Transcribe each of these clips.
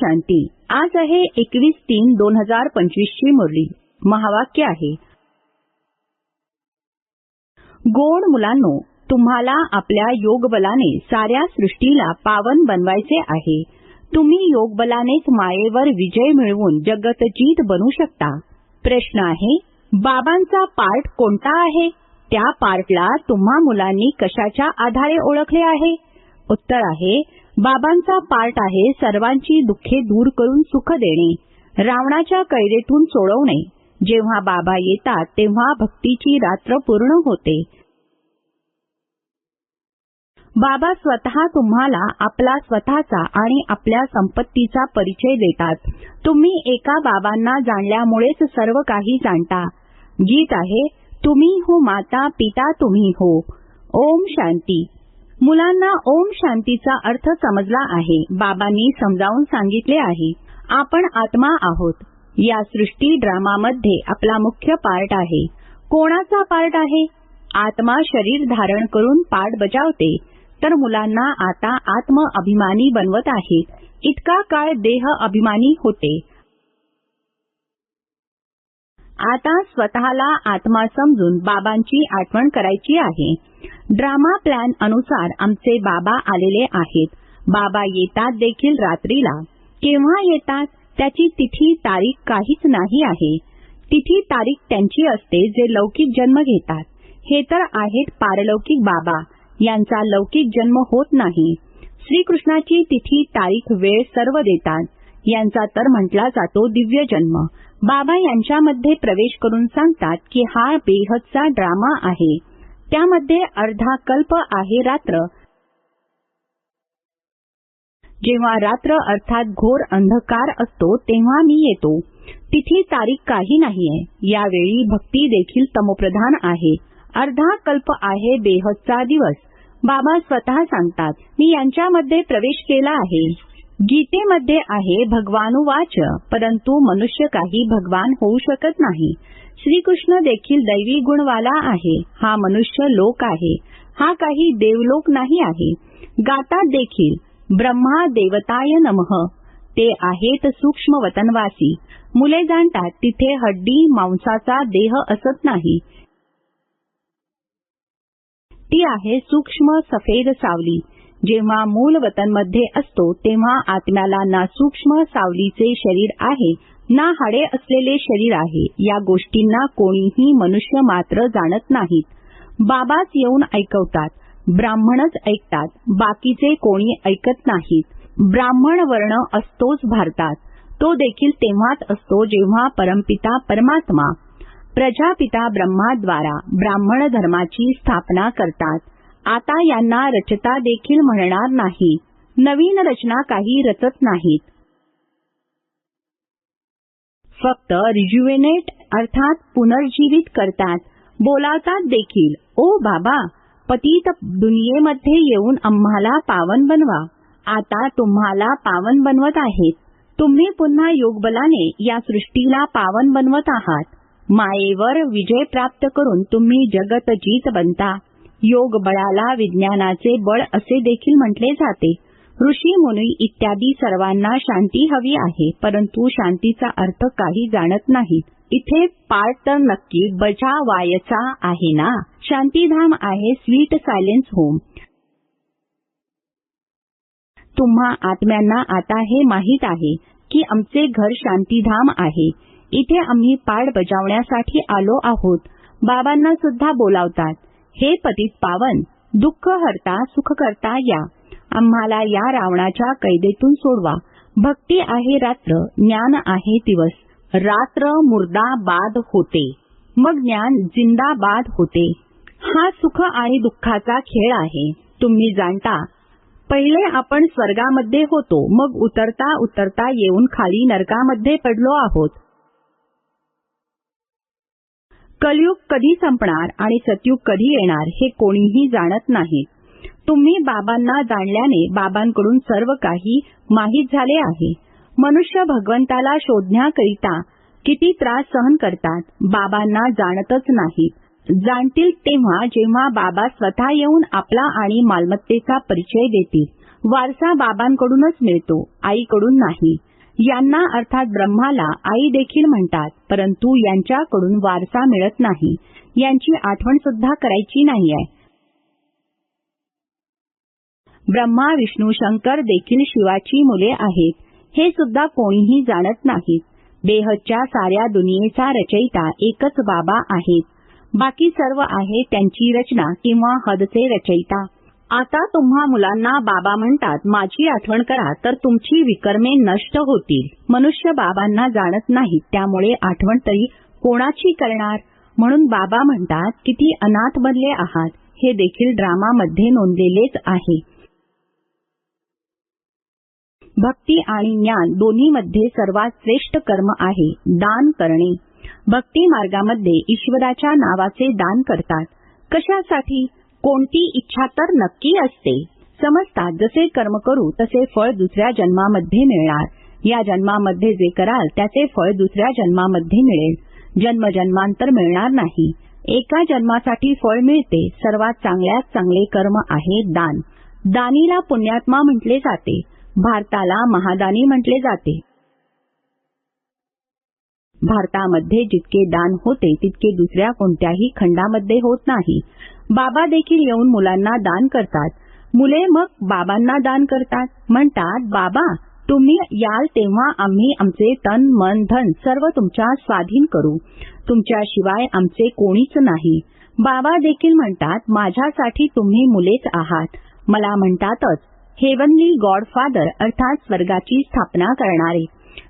शांती. आज आहे एकवीस तीन दोन हजार पंचवीस ची मुरली. महावाक्य आहे. गोड मुलांनो तुम्हाला आपल्या योगबलाने साऱ्या सृष्टीला पावन बनवायचे आहे. तुम्ही योगबलानेच मायेवर विजय मिळवून जगतजीत बनू शकता. प्रश्न आहे बाबांचा पार्ट कोणता आहे? त्या पार्टला तुम्हा मुलांनी कशाच्या आधारे ओळखले आहे? उत्तर आहे बाबांचा पार्ट आहे सर्वांची दुःखे दूर करून सुख देणे रावणाच्या कैदेतून सोडवणे जेव्हा बाबा येतात तेव्हा भक्तीची रात्र पूर्ण होते. बाबा स्वतः तुम्हाला आपला स्वतःचा आणि आपल्या संपत्तीचा परिचय देतात. तुम्ही एका बाबांना जाणल्यामुळेच सर्व काही जाणता. गीत आहे तुम्ही हो माता पिता तुम्ही हो. ओम शांती. मुलांना ओम शांतीचा अर्थ समजला आहे. बाबांनी समजावून सांगितले आहे. आपण आत्मा आहोत. या सृष्टी ड्रामामध्ये आपला मुख्य पार्ट आहे. कोणाचा पार्ट आहे? आत्मा शरीर धारण करून पाठ बजावते. तर मुलांना आता आत्म अभिमानी बनवत आहेत. इतका काळ देह अभिमानी होते. आता स्वतःला आत्मा समजून बाबांची आठवण करायची आहे. ड्रामा प्लॅन अनुसार आमचे बाबा आलेले आहेत. बाबा येतात देखील रात्रीला. केव्हा येतात? त्याची तिथी तारीख काहीच नाही आहे. तिथी तारीख त्यांची असते जे लौकिक जन्म घेतात. हे तर आहेत पारलौकिक बाबा. यांचा लौकिक जन्म होत नाही. श्रीकृष्णाची तिथी तारीख वेळ सर्व देतात. यांचा तर म्हटला जातो दिव्य जन्म. बाबा यांच्यामध्ये प्रवेश करून सांगतात की हा बेहदचा ड्रामा आहे. त्यामध्ये अर्धा कल्प आहे रात्र. जेव्हा रात्र अर्थात घोर अंधकार असतो तेव्हा मी येतो. तिथे तारीख काही नाहीये. यावेळी भक्ती देखील तमप्रधान आहे. अर्धा कल्प आहे बेहदचा दिवस. बाबा स्वतः सांगतात मी यांच्यामध्ये प्रवेश केला आहे. गीतेमध्ये आहे भगवानुवाच परंतु मनुष्य काही भगवान होऊ शकत नाही. श्रीकृष्ण देखील दैवी गुणवाला आहे. हा मनुष्य लोक आहे. हा काही देवलोक नाही आहे. गातात देखील ब्रह्मा देवताय नमः. ते आहेत सूक्ष्म वतनवासी. मुले जाणतात तिथे हड्डी मांसाचा देह असत नाही. ती आहे सूक्ष्म सफेद सावली. जेव्हा मूल वतनमध्ये असतो तेव्हा आत्म्याला ना सूक्ष्म सावलीचे शरीर आहे ना हाडे असलेले शरीर आहे. या गोष्टींना कोणीही मनुष्य मात्र जाणत नाहीत. बाबाच येऊन ऐकवतात ब्राह्मणच ऐकतात बाकीचे कोणी ऐकत नाहीत. ब्राह्मण वर्ण असतोच भारतात तो देखील तेव्हाच असतो जेव्हा परमपिता परमात्मा प्रजापिता ब्रह्माद्वारा ब्राह्मण धर्माची स्थापना करतात. आता यांना रचता देखील म्हणणार नाही. नवीन रचना काही रचत नाहीत. फक्त रिज्युवेनेट अर्थात पुनर्जीवित करतात. बोलावतात देखील. ओ बाबा पतीत दुनियेमध्ये येऊन आम्हाला पावन बनवा. आता तुम्हाला पावन बनवत आहेत. तुम्ही पुन्हा योगबलाने या सृष्टीला पावन बनवत आहात. मायेवर विजय प्राप्त करून तुम्ही जगतजीत बनता. योग बळाला विज्ञानाचे बळ असे देखील म्हटले जाते. ऋषी मुनी इत्यादी सर्वांना शांती हवी आहे परंतु शांतीचा अर्थ काही जाणत नाही. इथे पार्ट तर नक्की बजावायचा आहे ना? शांतीधाम आहे स्वीट सायलेन्स होम तुम्हा आत्म्यांना आता हे माहीत आहे की आमचे घर शांतीधाम आहे. इथे आम्ही पाड बजावण्यासाठी आलो आहोत. बाबांना सुद्धा बोलावतात. हे पतित पावन दुःख हरता सुख करता या. आम्हाला या रावणाच्या कैदेतून सोडवा. भक्ती आहे रात्र ज्ञान आहे दिवस. रात्र मुर्दाबाद होते. मग ज्ञान जिंदाबाद होते. हा सुख आणि दुःखाचा खेळ आहे. तुम्ही जाणता पहिले आपण स्वर्गामध्ये होतो मग उतरता उतरता येऊन खाली नरकामध्ये पडलो आहोत. कलयुग कधी संपणार आणि सतयुग कधी येणार हे कोणीही जाणत नाही. तुम्ही बाबांना जाणल्याने बाबांकडून सर्व काही माहीत झाले आहे. मनुष्य भगवंताला शोधण्याकरिता किती त्रास सहन करतात बाबांना जाणतच नाहीत जाणतील तेव्हा जेव्हा बाबा स्वतः येऊन आपला आणि मालमत्तेचा परिचय देतील. वारसा बाबांकडूनच मिळतो आईकडून नाही. यांना अर्थात ब्रह्माला आई देखील म्हणतात परंतु यांच्याकडून वारसा मिळत नाही. यांची आठवण सुद्धा करायची नाहीये. ब्रह्मा विष्णू शंकर देखील शिवाची मुले आहेत. हे सुद्धा कोणीही जाणत नाहीत. देहच्या साऱ्या दुनियेचा रचयिता एकच बाबा आहेत. बाकी सर्व आहे त्यांची रचना किंवा हदचे रचयिता. आता तुम्हा मुलांना बाबा म्हणतात माझी आठवण करा तर तुमची विकर्मे नष्ट होतील. मनुष्य बाबांना जाणत नाहीत त्यामुळे आठवण तरी कोणाची करणार? म्हणून बाबा म्हणतात किती अनाथ बनले आहात. हे देखील ड्रामामध्ये नोंदलेलेच आहे. भक्ती आणि ज्ञान दोन्हीमध्ये सर्वात श्रेष्ठ कर्म आहे दान करणे. भक्ती मार्गामध्ये ईश्वराच्या नावाचे दान करतात. कशासाठी? कोणती इच्छा तर नक्की असते. समजतात जसे कर्म करू तसे फळ दुसऱ्या जन्मामध्ये मिळणार. या जन्मामध्ये जे कराल त्याचे फळ दुसऱ्या जन्मामध्ये मिळेल. जन्म जन्मांतर मिळणार नाही. एका जन्मासाठी फळ मिळते. सर्वात चांगल्यात चांगले कर्म आहे दान. दानीला पुण्यात्मा म्हटले जाते. भारताला महादानी म्हटले जाते. भारतामध्ये जितके दान होते तितके दुसऱ्या कोणत्याही खंडामध्ये होत नाही. बाबा देखील येऊन मुलांना दान करतात. मुले मग बाबांना दान करतात. म्हणतात बाबा तुम्ही याल तेव्हा आम्ही आमचे तन मन धन सर्व तुमच्या स्वाधीन करू. तुमच्याशिवाय आमचे कोणीच नाही. बाबा देखील म्हणतात माझ्यासाठी तुम्ही मुलेच आहात. मला म्हणतातच हेवनली गॉडफादर अर्थात स्वर्गाची स्थापना करणारे.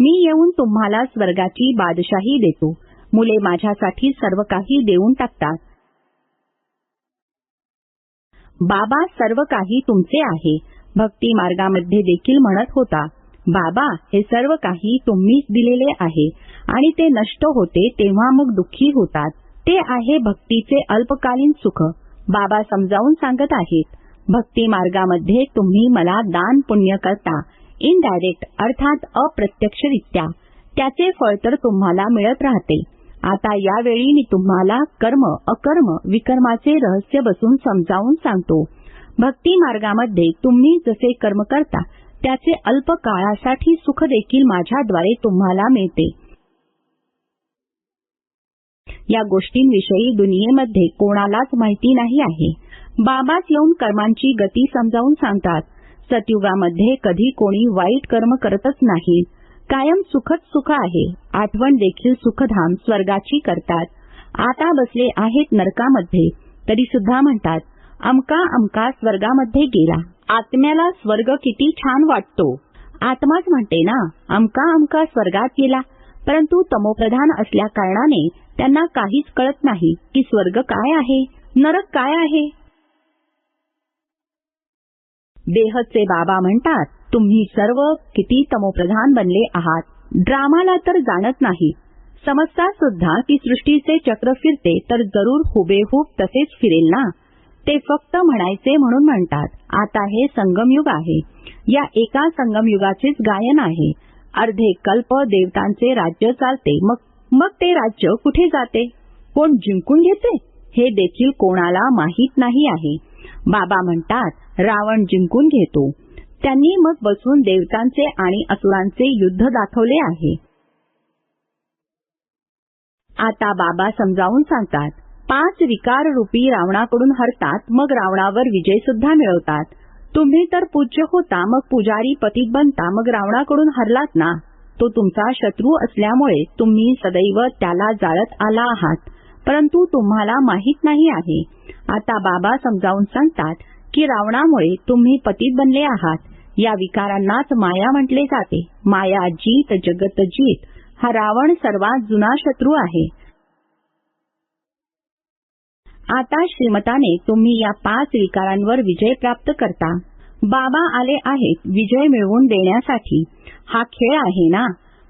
मी येऊन तुम्हाला स्वर्गाची बादशाही देतो. मुले माझ्यासाठी सर्व काही देऊन टाकतात. बाबा सर्व काही तुमचे आहे. भक्ती मार्गामध्ये देखील म्हणत होता बाबा हे सर्व काही तुम्हीच दिलेले आहे. आणि ते नष्ट होते तेव्हा मग दुःखी होतात. ते आहे भक्तीचे अल्पकालीन सुख. बाबा समजावून सांगत आहेत भक्ती मार्गामध्ये तुम्ही मला दान पुण्य करता. इनडायरेक्ट अर्थात अप्रत्यक्षरित्या. त्याचे फळ तर तुम्हाला मिळत राहते. आता यावेळी मी तुम्हाला कर्म अकर्म विकर्माचे रहस्य बसून समजावून सांगतो. भक्ती मार्गामध्ये तुम्ही जसे कर्म करता त्याचे अल्प काळासाठी सुख देखील माझ्याद्वारे तुम्हाला मिळते. या गोष्टींविषयी दुनियेमध्ये कोणालाच माहिती नाही आहे. बाबाच येऊन कर्मांची गती समजावून सांगतात. सतयुगामध्ये कधी कोणी वाईट कर्म करतच नाही. कायम सुखच सुख आहे. आठवण देखील सुखधाम स्वर्गाची करतात. आता बसले आहेत नरकामध्ये. तरी सुद्धा म्हणतात अमका अमका स्वर्गामध्ये गेला. आत्म्याला स्वर्ग किती छान वाटतो. आत्माच म्हणते ना अमका अमका स्वर्गात गेला. परंतु तमोप्रधान असल्या कारणाने त्यांना काहीच कळत नाही की स्वर्ग काय आहे नरक काय आहे. देहचे बाबा म्हणतात तुम्ही सर्व किती तमोप्रधान बनले आहात. ड्रामाला तर जाणत नाही. समजता सुद्धा की सृष्टीचे चक्र फिरते तर जरूर हुबेहूब तसेच फिरेल ना? ते फक्त म्हणायचे म्हणून म्हणतात. आता हे संगमयुग आहे. या एका संगमयुगाचेच गायन आहे. अर्धे कल्प देवतांचे राज्य चालते. मग मग ते राज्य कुठे जाते? कोण जिंकून घेते? हे देखील कोणाला माहीत नाही आहे. बाबा म्हणतात रावण जिंकून घेतो. त्यांनी मग बसून देवतांचे आणि असुरांचे युद्ध दाखवले आहे. आता बाबा समजावून सांगतात पाच विकार रूपी रावणाकडून हरतात मग रावणावर विजय सुद्धा मिळवतात. तुम्ही तर पूज्य होता मग पुजारी पतीत बनता मग रावणाकडून हरलात ना? तो तुमचा शत्रू असल्यामुळे तुम्ही सदैव त्याला जाळत आला आहात. परंतु तुम्हाला माहीत नाही आहे. आता बाबा समजावून सांगतात की रावणामुळे तुम्ही पतीत बनले आहात. या विकारांनाच माया म्हटले जाते. माया जीत जगत जीत हा रावण सर्वात जुना शत्रू आहे. आता श्रीमताने तुम्ही या पाच विकारांवर विजय प्राप्त करता. बाबा आले आहेत विजय मिळवून देण्यासाठी. हा खेळ आहे ना?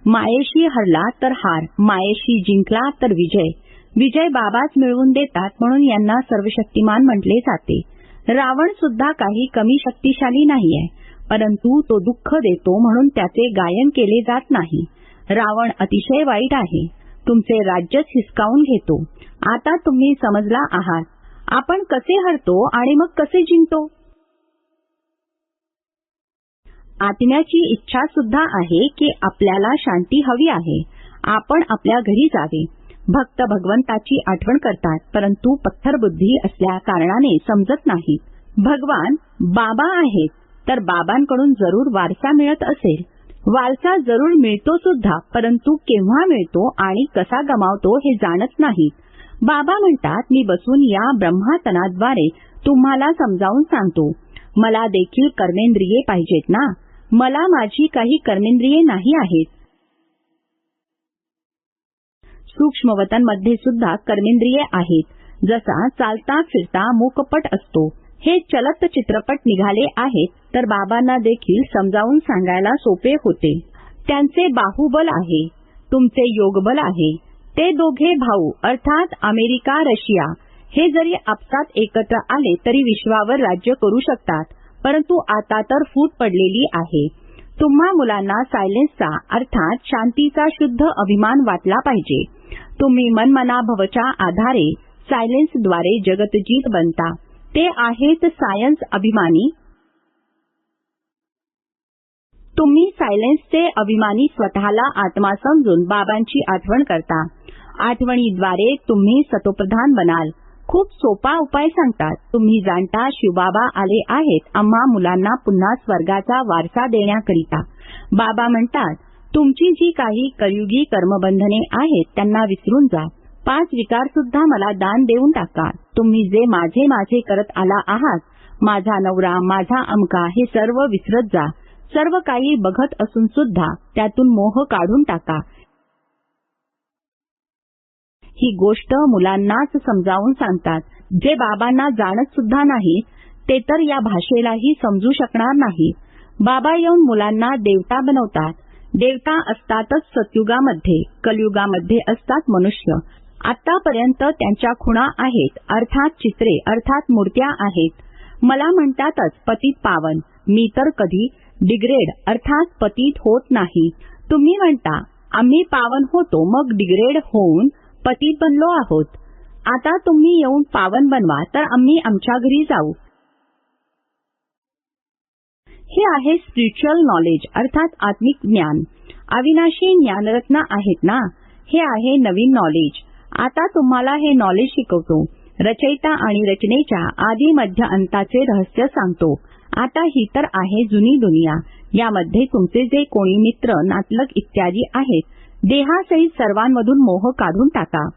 मायेशी हरला तर हार मायेशी जिंकला तर विजय. विजय बाबाच मिळवून देतात म्हणून यांना सर्वशक्तिमान म्हटले जाते. रावण सुद्धा काही कमी शक्तिशाली नाहीये. परंतु तो दुःख देतो म्हणून त्याचे गायन केले जात नाही. रावण अतिशय वाईट आहे. तुमचे राज्यच हिसकावून घेतो. आता तुम्ही समजला आहात. आपण कसे हरतो आणि मग कसे जिंकतो? आत्म्याची इच्छा सुद्धा आहे की आपल्याला शांती हवी आहे. आपण आपल्या घरी जावे. भक्त भगवंताची आठवण करतात परंतु पत्थरबुद्धी असल्या कारणाने समजत नाही भगवान बाबा आहेत. तर बाबांकडून जरूर वारसा मिळत असेल. वारसा जरूर मिळतो सुद्धा परंतु केव्हा मिळतो आणि कसा गमावतो हे जाणत नाही. बाबा म्हणतात मी बसून या ब्रह्मातनाद्वारे तुम्हाला समजावून सांगतो. मला देखील कर्मेंद्रिये पाहिजेत ना? मला माझी काही कर्मेंद्रिये नाही आहेत. सूक्ष्मवतांमध्ये सुद्धा कर्मेंद्रिये आहेत. जसा चालता फिरता मूकपट असतो. हे चलत चित्रपट निघाले आहेत तर बाबांना देखील समजावून सांगायला सोपे होते. त्यांचे बाहुबल आहे तुमचे योगबल आहे ते दोघे भाऊ अर्थात अमेरिका रशिया हे जरी आपसात एकत्र आले तरी विश्वावर राज्य करू शकतात परंतु आता तर फूट पडलेली आहे. तुम्हा मुलांना सायलेन्सचा अर्थात शांतीचा शुद्ध अभिमान वाटला पाहिजे. तुम्ही मनमनाभवच्या आधारे सायलेन्सद्वारे जगतजीत बनता. ते आहेत सायन्स अभिमानी. तुम्ही सायलेन्सचे अभिमानी स्वतःला आत्मा समजून बाबांची आठवण करता. आठवणीद्वारे तुम्ही सतोप्रधान बनाल. खूप सोपा उपाय सांगतात. तुम्ही जाणता शिवबाबा आले आहेत. आम्हा मुलांना पुन्हा स्वर्गाचा वारसा देण्याकरिता. बाबा म्हणतात तुमची जी काही कलयुगी कर्मबंधने आहेत त्यांना विसरून जा. पाच विकार सुद्धा मला दान देऊन टाका. तुम्ही जे माझे माझे करत आला आहात माझा नवरा माझा अमका हे सर्व विसरत जा. सर्व काही बघत असून सुद्धा त्यातून मोह काढून टाका. ही गोष्ट मुलांनाच समजावून सांगतात. जे बाबांना जाणत सुद्धा नाही ते तर या भाषेलाही समजू शकणार नाही. बाबा येऊन मुलांना देवता बनवतात. देवता असतातच सतयुगामध्ये कलयुगामध्ये असतात मनुष्य. आतापर्यंत त्यांच्या खुणा आहेत अर्थात चित्रे अर्थात मूर्त्या आहेत. मला म्हणतातच पतीत पावन. मी तर कधी डिग्रेड अर्थात पतीत होत नाही. तुम्ही म्हणता आम्ही पावन होतो मग डिग्रेड होऊन पतीत बनलो आहोत. आता तुम्ही येऊन पावन बनवा तर आम्ही आमच्या घरी जाऊ. हे आहे स्पिरिच्युअल नॉलेज अर्थात आत्मिक ज्ञान. अविनाशी ज्ञानरत्न आहेत ना? हे आहे नवीन नॉलेज आता तुम्हाला हे नॉलेज शिकवतो. रचयिता आणि रचनेच्या आधी मध्य अंताचे रहस्य सांगतो. आता ही तर आहे जुनी दुनिया. यामध्ये तुमचे जे कोणी मित्र नातलग इत्यादी आहेत देहासहित सर्वांमधून मोह काढून टाका.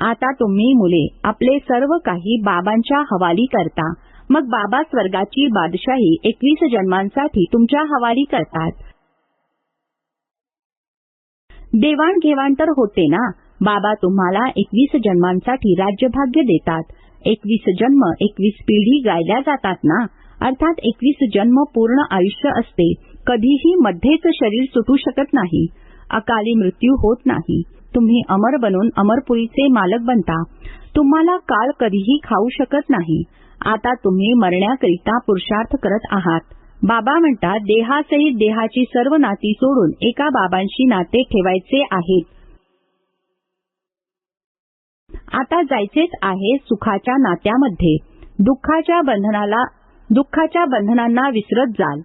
आता तुम्ही मुले आपले सर्व काही बाबांच्या हवाली करता. मग बाबा स्वर्गाची बादशाही एकवीस जन्मांसाठी तुमच्या हवाली करतात. देवाणघेवाण तर होते ना? बाबा तुम्हाला एकवीस जन्मांसाठी राज्यभाग्य देतात. एकवीस जन्म एकवीस पिढी गायल्या जातात ना? अर्थात एकवीस जन्म पूर्ण आयुष्य असते. कधीही मध्येच शरीर सुटू शकत नाही. अकाली मृत्यू होत नाही. तुम्ही अमर बनून अमरपुरीचे मालक बनता. तुम्हाला काळ कधीही खाऊ शकत नाही. आता तुम्ही मरण्याकरिता पुरुषार्थ करत आहात. बाबा म्हणतात देहासहित देहाची सर्व नाती सोडून एका बाबांशी नाते ठेवायचे आहेत. आता जायचेच आहे सुखाच्या नात्यामध्ये. दुःखाच्या बंधनाला दुःखाच्या बंधनांना विसरत जाल.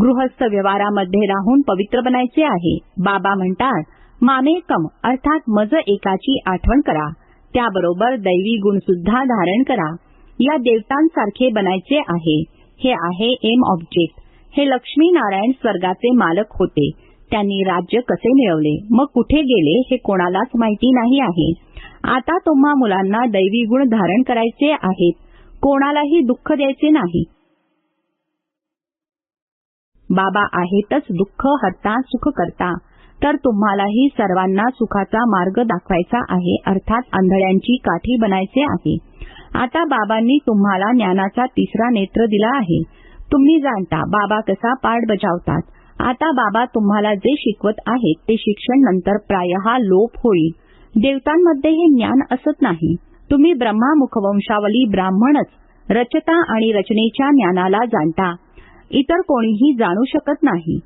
गृहस्थ व्यवहारामध्ये राहून पवित्र बनायचे आहे. बाबा म्हणतात मामेकम अर्थात मज एकाची आठवण करा. त्याबरोबर दैवी गुण सुद्धा धारण करा. या देवतांसारखे बनायचे आहे. हे आहे एम ऑब्जेक्ट हे लक्ष्मी नारायण स्वर्गाचे मालक होते. त्यांनी राज्य कसे मिळवले? मग कुठे गेले? हे कोणालाच माहिती नाही आहे. आता तुम्हा मुलांना दैवी गुण धारण करायचे आहेत. कोणालाही दुःख द्यायचे नाही. बाबा आहेतच दुःख हरता सुख करता तर तुम्हालाही सर्वांना सुखाचा मार्ग दाखवायचा आहे अर्थात आंधळ्यांची काठी बनायचे आहे. आता बाबांनी तुम्हाला ज्ञानाचा तिसरा नेत्र दिला आहे. तुम्ही जाणता बाबा कसा पाठ बजावतात. आता बाबा तुम्हाला जे शिकवत आहेत ते शिक्षण नंतर प्रायः लोप होईल. देवतांमध्ये हे ज्ञान असत नाही. तुम्ही ब्रह्मा मुखवंशावली ब्राह्मणच. रचता आणि रचनेच्या ज्ञानाला जाणता. इतर कोणीही जाणू शकत नाही.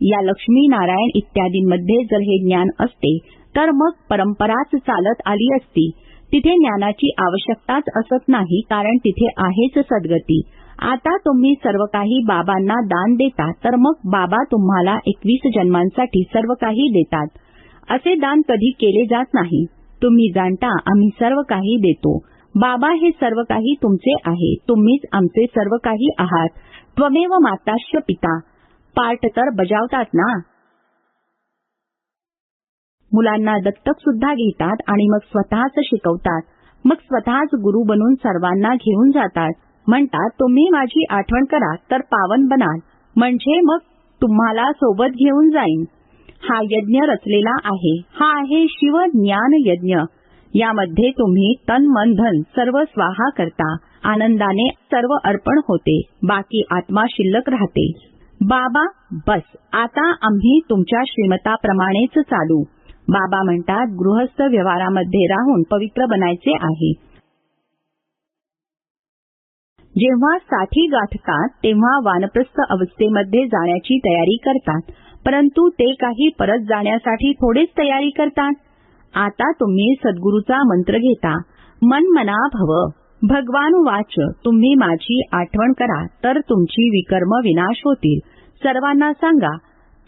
या लक्ष्मी नारायण इत्यादींमध्ये जर हे ज्ञान असते तर मग परंपराच चालत आली असती. तिथे ज्ञानाची आवश्यकताच असत नाही कारण तिथे आहेच सद्गती. आता तुम्ही सर्व काही बाबांना दान देता तर मग बाबा तुम्हाला एकवीस जन्मांसाठी सर्व काही देतात. असे दान कधी केले जात नाही. तुम्ही जाणता आम्ही सर्व काही देतो. बाबा हे सर्व काही तुमचे आहे. तुम्हीच आमचे सर्व काही आहात. त्वमेव माताश्य पिता. पाठ तर बजावतात ना? मुलांना दत्तक सुद्धा घेतात आणि मग स्वतःच शिकवतात. मग स्वतःच गुरु बनून सर्वांना घेऊन जातात. म्हणतात तुम्ही माझी आठवण करा तर पावन बनाल. म्हणजे मग तुम्हाला सोबत घेऊन जाईन. हा यज्ञ रचलेला आहे. हा आहे शिव ज्ञान यज्ञ. यामध्ये तुम्ही तन मन धन सर्व स्वाहा करता. आनंदाने सर्व अर्पण होते. बाकी आत्मा शिल्लक राहते. बाबा बस. आता आम्ही तुमच्या श्रीमताप्रमाणेच चालू. बाबा म्हणतात गृहस्थ व्यवहारामध्ये राहून पवित्र बनायचे आहे. जेव्हा साठी गाठतात तेव्हा वानप्रस्थ अवस्थेमध्ये जाण्याची तयारी करतात. परंतु ते काही परत जाण्यासाठी थोडेच तयारी करतात. आता तुम्ही सद्गुरूचा मंत्र घेता. मन मना भव भगवान वाच. तुम्ही माझी आठवण करा तर तुमची विकर्म विनाश होतील. सर्वांना सांगा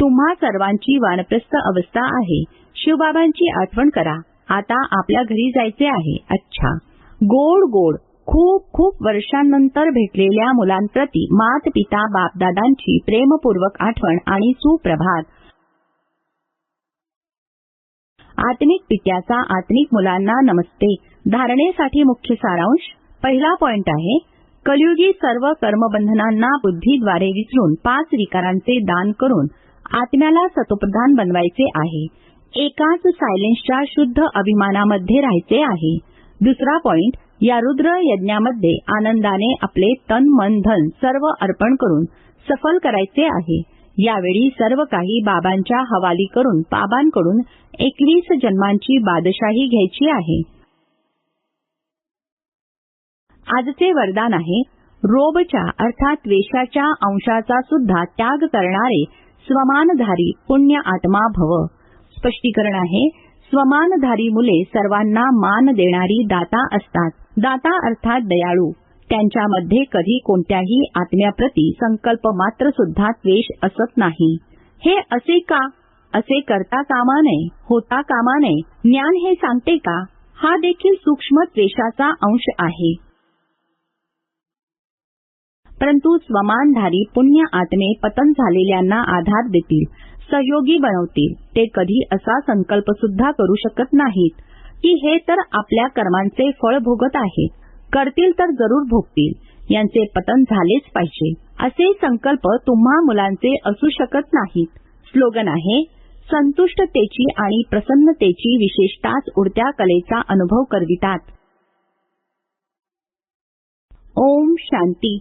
तुम्हा सर्वांची वानप्रस्थ अवस्था आहे. शिवबाबांची आठवण करा. आता आपल्या घरी जायचे आहे. अच्छा. गोड गोड. खूप खूप वर्षांनंतर भेटलेल्या मुलांप्रती मात पिता बापदादांची प्रेमपूर्वक आठवण आणि सुप्रभात. आत्मिक पित्याचा आत्मिक मुलांना नमस्ते. धारणेसाठी मुख्य सारांश पहिला पॉइंट आहे कलियुगी सर्व कर्मबंधनांना बुद्धीद्वारे विसरून पाच विकारांचे दान करून आत्म्याला सतोप्रधान बनवायचे आहे. एकाच सायलेन्सच्या शुद्ध अभिमानामध्ये राहायचे आहे. दुसरा पॉइंट या रुद्र यज्ञामध्ये आनंदाने आपले तन मन धन सर्व अर्पण करून सफल करायचे आहे. यावेळी सर्व काही बाबांच्या हवाली करून बाबांकडून एकवीस जन्मांची बादशाही घ्यायची आहे. आजचे वरदान आहे रोबच्या अर्थात वेशाच्या अंशाचा सुद्धा त्याग करणारे स्वमानधारी पुण्य आत्मा भव. स्पष्टीकरण आहे स्वमानधारी मुले सर्वांना मान देणारी दाता असतात. दाता अर्थात दयाळू. त्यांच्यामध्ये कधी कोणत्याही आत्म्याप्रती संकल्प मात्र सुद्धा द्वेष असत नाही. हे असे का? असे करता कामा नये होता कामा नये ज्ञान हे सांगते का? हा देखील सूक्ष्म द्वेषाचा अंश आहे. परंतु स्वमानधारी पुण्य आत्मे पतन झालेल्यांना आधार देतील. सहयोगी बनवतील. ते कधी असा संकल्प सुद्धा करू शकत नाहीत. की हे तर आपल्या कर्मांचे फळ भोगत आहेत करतील तर जरूर भोगतील. यांचे पतन झालेच पाहिजे. असे संकल्प तुम्हा मुलांचे असू शकत नाहीत. स्लोगन आहे संतुष्टतेची आणि प्रसन्नतेची विशेषताच उडत्या कलेचा अनुभव करवितात. ओम शांती.